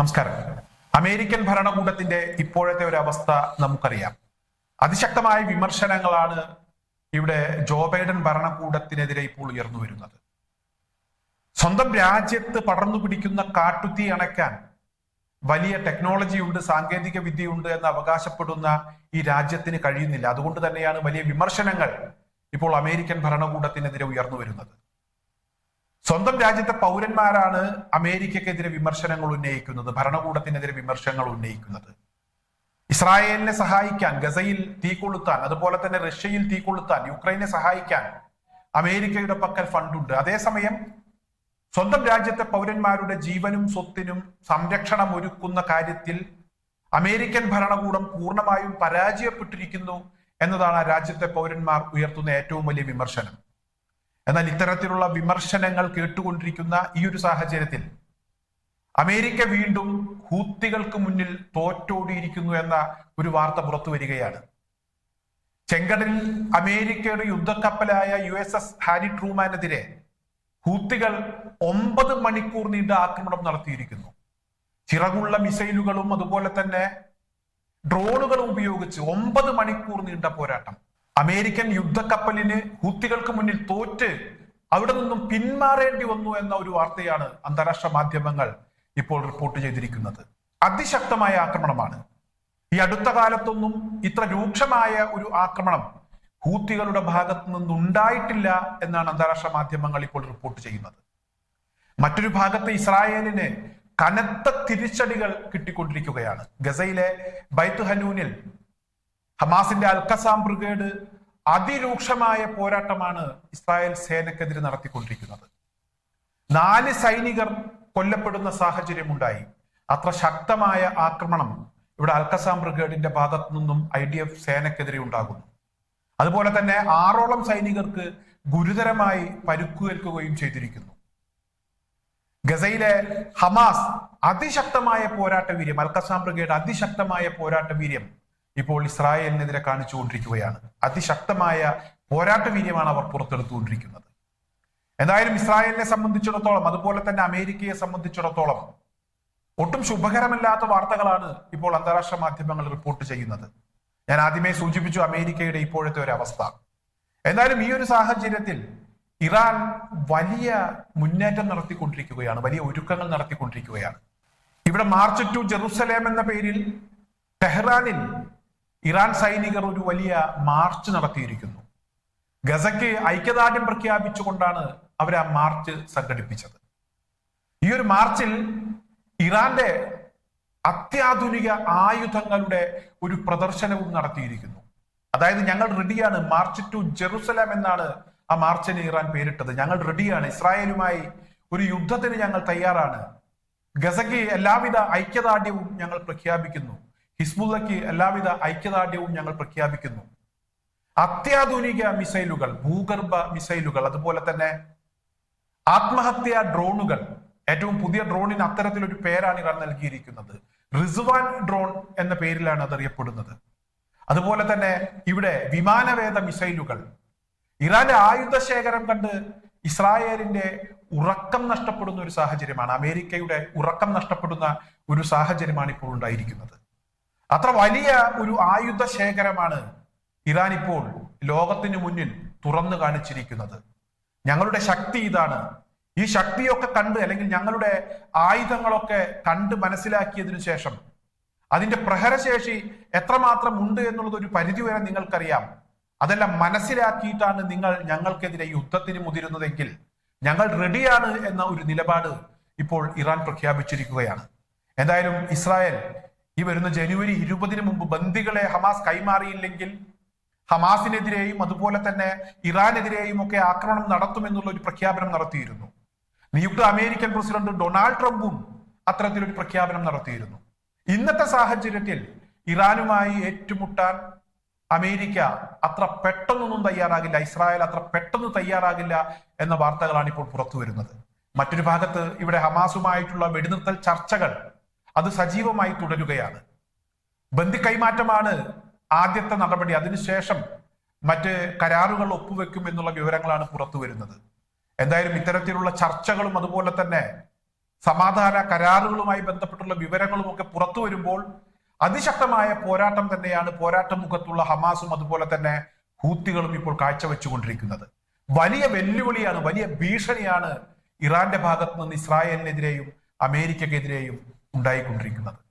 നമസ്കാരം. അമേരിക്കൻ ഭരണകൂടത്തിന്റെ ഇപ്പോഴത്തെ ഒരു അവസ്ഥ നമുക്കറിയാം. അതിശക്തമായ വിമർശനങ്ങളാണ് ഇവിടെ ജോ ബൈഡൻ ഭരണകൂടത്തിനെതിരെ ഇപ്പോൾ ഉയർന്നു വരുന്നത്. സ്വന്തം രാജ്യത്ത് പടർന്നു പിടിക്കുന്ന കാട്ടുതീ അണയ്ക്കാൻ വലിയ ടെക്നോളജി ഉണ്ട് സാങ്കേതിക വിദ്യയുണ്ട് എന്ന് അവകാശപ്പെടുന്ന ഈ രാജ്യത്തിന് കഴിയുന്നില്ല. അതുകൊണ്ട് തന്നെയാണ് വലിയ വിമർശനങ്ങൾ ഇപ്പോൾ അമേരിക്കൻ ഭരണകൂടത്തിനെതിരെ ഉയർന്നു വരുന്നത്. സ്വന്തം രാജ്യത്തെ പൗരന്മാരാണ് അമേരിക്കക്കെതിരെ വിമർശനങ്ങൾ ഉന്നയിക്കുന്നത് ഭരണകൂടത്തിനെതിരെ വിമർശനങ്ങൾ ഉന്നയിക്കുന്നത്. ഇസ്രായേലിനെ സഹായിക്കാൻ ഗസയിൽ തീ കൊളുത്താൻ അതുപോലെ തന്നെ റഷ്യയിൽ തീ കൊളുത്താൻ യുക്രൈനെ സഹായിക്കാൻ അമേരിക്കയുടെ പക്കൽ ഫണ്ടുണ്ട്. അതേസമയം സ്വന്തം രാജ്യത്തെ പൗരന്മാരുടെ ജീവനും സ്വത്തിനും സംരക്ഷണം ഒരുക്കുന്ന കാര്യത്തിൽ അമേരിക്കൻ ഭരണകൂടം പൂർണമായും പരാജയപ്പെട്ടിരിക്കുന്നു എന്നതാണ് ആ രാജ്യത്തെ പൗരന്മാർ ഉയർത്തുന്ന ഏറ്റവും വലിയ വിമർശനം. എന്നാൽ ഇത്തരത്തിലുള്ള വിമർശനങ്ങൾ കേട്ടുകൊണ്ടിരിക്കുന്ന ഈ ഒരു സാഹചര്യത്തിൽ അമേരിക്ക വീണ്ടും ഹൂത്തികൾക്ക് മുന്നിൽ തോറ്റോടിയിരിക്കുന്നു എന്ന ഒരു വാർത്ത പുറത്തു വരികയാണ്. ചെങ്കടലിൽ അമേരിക്കയുടെ യുദ്ധക്കപ്പലായ യു എസ് എസ് ഹാരി ട്രൂമാനെതിരെ ഹൂത്തികൾ ഒമ്പത് മണിക്കൂർ നീണ്ട ആക്രമണം നടത്തിയിരിക്കുന്നു. ചിറകുള്ള മിസൈലുകളും അതുപോലെ തന്നെ ഡ്രോണുകളും ഉപയോഗിച്ച് ഒമ്പത് മണിക്കൂർ നീണ്ട പോരാട്ടം. അമേരിക്കൻ യുദ്ധക്കപ്പലിന് ഹൂത്തികൾക്ക് മുന്നിൽ തോറ്റ് അവിടെ നിന്നും പിന്മാറേണ്ടി വന്നു എന്ന ഒരു വാർത്തയാണ് അന്താരാഷ്ട്ര മാധ്യമങ്ങൾ ഇപ്പോൾ റിപ്പോർട്ട് ചെയ്തിരിക്കുന്നത്. അതിശക്തമായ ആക്രമണമാണ്. ഈ അടുത്ത കാലത്തൊന്നും ഇത്ര രൂക്ഷമായ ഒരു ആക്രമണം ഹൂത്തികളുടെ ഭാഗത്തു നിന്നുണ്ടായിട്ടില്ല എന്നാണ് അന്താരാഷ്ട്ര മാധ്യമങ്ങൾ ഇപ്പോൾ റിപ്പോർട്ട് ചെയ്യുന്നത്. മറ്റൊരു ഭാഗത്ത് ഇസ്രായേലിന് കനത്ത തിരിച്ചടികൾ കിട്ടിക്കൊണ്ടിരിക്കുകയാണ്. ഗസയിലെ ബൈത്ത് ഹനൂനിൽ ഹമാസിന്റെ അൽക്കസാം ബ്രിഗേഡ് അതിരൂക്ഷമായ പോരാട്ടമാണ് ഇസ്രായേൽ സേനക്കെതിരെ നടത്തിക്കൊണ്ടിരിക്കുന്നത്. നാല് സൈനികർ കൊല്ലപ്പെടുന്ന സാഹചര്യമുണ്ടായി. അത്ര ശക്തമായ ആക്രമണം ഇവിടെ അൽക്കസാം ബ്രിഗേഡിന്റെ ഭാഗത്തു നിന്നും ഐ ഡി എഫ് സേനക്കെതിരെ ഉണ്ടാകുന്നു. അതുപോലെ തന്നെ ആറോളം സൈനികർക്ക് ഗുരുതരമായി പരുക്കുവേൽക്കുകയും ചെയ്തിരിക്കുന്നു. ഗസയിലെ ഹമാസ് അതിശക്തമായ പോരാട്ട വീര്യം അൽക്കസാം ബ്രിഗേഡ് അതിശക്തമായ പോരാട്ട വീര്യം ഇപ്പോൾ ഇസ്രായേലിനെതിരെ കാണിച്ചുകൊണ്ടിരിക്കുകയാണ്. അതിശക്തമായ പോരാട്ട വീര്യമാണ് അവർ പുറത്തെടുത്തുകൊണ്ടിരിക്കുന്നത്. എന്തായാലും ഇസ്രായേലിനെ സംബന്ധിച്ചിടത്തോളം അതുപോലെ തന്നെ അമേരിക്കയെ സംബന്ധിച്ചിടത്തോളം ഒട്ടും ശുഭകരമല്ലാത്ത വാർത്തകളാണ് ഇപ്പോൾ അന്താരാഷ്ട്ര മാധ്യമങ്ങൾ റിപ്പോർട്ട് ചെയ്യുന്നത്. ഞാൻ ആദ്യമേ സൂചിപ്പിച്ചു അമേരിക്കയുടെ ഇപ്പോഴത്തെ ഒരു അവസ്ഥ. എന്തായാലും ഈ ഒരു സാഹചര്യത്തിൽ ഇറാൻ വലിയ മുന്നേറ്റം നടത്തിക്കൊണ്ടിരിക്കുകയാണ് വലിയ ഒരുക്കങ്ങൾ നടത്തിക്കൊണ്ടിരിക്കുകയാണ്. ഇവിടെ മാർച്ച് ടു ജെറുസലേം എന്ന പേരിൽ ടെഹ്റാനിൽ ഇറാൻ സൈനികർ ഒരു വലിയ മാർച്ച് നടത്തിയിരിക്കുന്നു. ഗസയ്ക്ക് ഐക്യദാർഢ്യം പ്രഖ്യാപിച്ചുകൊണ്ടാണ് അവർ ആ മാർച്ച് സംഘടിപ്പിച്ചത്. ഈ ഒരു മാർച്ചിൽ ഇറാന്റെ അത്യാധുനിക ആയുധങ്ങളുടെ ഒരു പ്രദർശനവും നടത്തിയിരിക്കുന്നു. അതായത് ഞങ്ങൾ റെഡിയാണ് മാർച്ച് ടു ജെറുസലേം എന്നാണ് ആ മാർച്ചിന് ഇറാൻ പേരിട്ടത്. ഞങ്ങൾ റെഡിയാണ് ഇസ്രായേലുമായി ഒരു യുദ്ധത്തിന് ഞങ്ങൾ തയ്യാറാണ്. ഗസയ്ക്ക് എല്ലാവിധ ഐക്യദാർഢ്യവും ഞങ്ങൾ പ്രഖ്യാപിക്കുന്നു. ഹിസ്ബുള്ളയ്ക്ക് എല്ലാവിധ ഐക്യദാർഢ്യവും ഞങ്ങൾ പ്രഖ്യാപിക്കുന്നു. അത്യാധുനിക മിസൈലുകൾ ഭൂഗർഭ മിസൈലുകൾ അതുപോലെ തന്നെ ആത്മഹത്യാ ഡ്രോണുകൾ. ഏറ്റവും പുതിയ ഡ്രോണിന് അത്തരത്തിലൊരു പേരാണ് ഇറാൻ നൽകിയിരിക്കുന്നത്. റിസ്വാൻ ഡ്രോൺ എന്ന പേരിലാണ് അത് അറിയപ്പെടുന്നത് അതുപോലെ തന്നെ ഇവിടെ വിമാനവേദ മിസൈലുകൾ. ഇറാന്റെ ആയുധ ശേഖരം കണ്ട് ഇസ്രായേലിന്റെ ഉറക്കം നഷ്ടപ്പെടുന്ന ഒരു സാഹചര്യമാണ് അമേരിക്കയുടെ ഉറക്കം നഷ്ടപ്പെടുന്ന ഒരു സാഹചര്യമാണ് ഇപ്പോൾ ഉണ്ടായിരിക്കുന്നത്. അത്ര വലിയ ഒരു ആയുധ ശേഖരമാണ് ഇറാൻ ഇപ്പോൾ ലോകത്തിന് മുന്നിൽ തുറന്നു കാണിച്ചിരിക്കുന്നത്. ഞങ്ങളുടെ ശക്തി ഇതാണ്. ഈ ശക്തിയൊക്കെ കണ്ട് അല്ലെങ്കിൽ ഞങ്ങളുടെ ആയുധങ്ങളൊക്കെ കണ്ട് മനസ്സിലാക്കിയതിനു ശേഷം അതിന്റെ പ്രഹരശേഷി എത്രമാത്രം ഉണ്ട് എന്നുള്ളത് ഒരു പരിധിവരെ നിങ്ങൾക്കറിയാം. അതെല്ലാം മനസ്സിലാക്കിയിട്ടാണ് നിങ്ങൾ ഞങ്ങൾക്കെതിരെ യുദ്ധത്തിന് മുതിരുന്നതെങ്കിൽ ഞങ്ങൾ റെഡിയാണ് എന്ന ഒരു നിലപാട് ഇപ്പോൾ ഇറാൻ പ്രഖ്യാപിച്ചിരിക്കുകയാണ്. എന്തായാലും ഇസ്രായേൽ ഈ വരുന്ന ജനുവരി ഇരുപതിന് മുമ്പ് ബന്ദികളെ ഹമാസ് കൈമാറിയില്ലെങ്കിൽ ഹമാസിനെതിരെയും അതുപോലെ തന്നെ ഇറാനെതിരെയും ഒക്കെ ആക്രമണം നടത്തുമെന്നുള്ള ഒരു പ്രഖ്യാപനം നടത്തിയിരുന്നു. നിയുക്ത അമേരിക്കൻ പ്രസിഡന്റ് ഡൊണാൾഡ് ട്രംപും അത്തരത്തിലൊരു പ്രഖ്യാപനം നടത്തിയിരുന്നു. ഇന്നത്തെ സാഹചര്യത്തിൽ ഇറാനുമായി ഏറ്റുമുട്ടാൻ അമേരിക്ക അത്ര പെട്ടെന്നൊന്നും തയ്യാറാകില്ല ഇസ്രായേൽ അത്ര പെട്ടെന്ന് തയ്യാറാകില്ല എന്ന വാർത്തകളാണ് ഇപ്പോൾ പുറത്തു വരുന്നത് മറ്റൊരു ഭാഗത്ത് ഇവിടെ ഹമാസുമായിട്ടുള്ള വെടിനിർത്തൽ ചർച്ചകൾ അത് സജീവമായി തുടരുകയാണ്. ബന്ദി കൈമാറ്റമാണ് ആദ്യത്തെ നടപടി. അതിനുശേഷം മറ്റ് കരാറുകൾ ഒപ്പുവെക്കും എന്നുള്ള വിവരങ്ങളാണ് പുറത്തു വരുന്നത്. എന്തായാലും ഇത്തരത്തിലുള്ള ചർച്ചകളും അതുപോലെ തന്നെ സമാധാന കരാറുകളുമായി ബന്ധപ്പെട്ടുള്ള വിവരങ്ങളും ഒക്കെ പുറത്തു വരുമ്പോൾ അതിശക്തമായ പോരാട്ടം തന്നെയാണ് പോരാട്ട മുഖത്തുള്ള ഹമാസും അതുപോലെ തന്നെ ഹൂത്തികളും ഇപ്പോൾ കാഴ്ചവെച്ചുകൊണ്ടിരിക്കുന്നത്. വലിയ വെല്ലുവിളിയാണ് വലിയ ഭീഷണിയാണ് ഇറാന്റെ ഭാഗത്തു നിന്ന് ഇസ്രായേലിനെതിരെയും അമേരിക്കക്കെതിരെയും ഉണ്ടായിക്കൊണ്ടിരിക്കുന്നത്.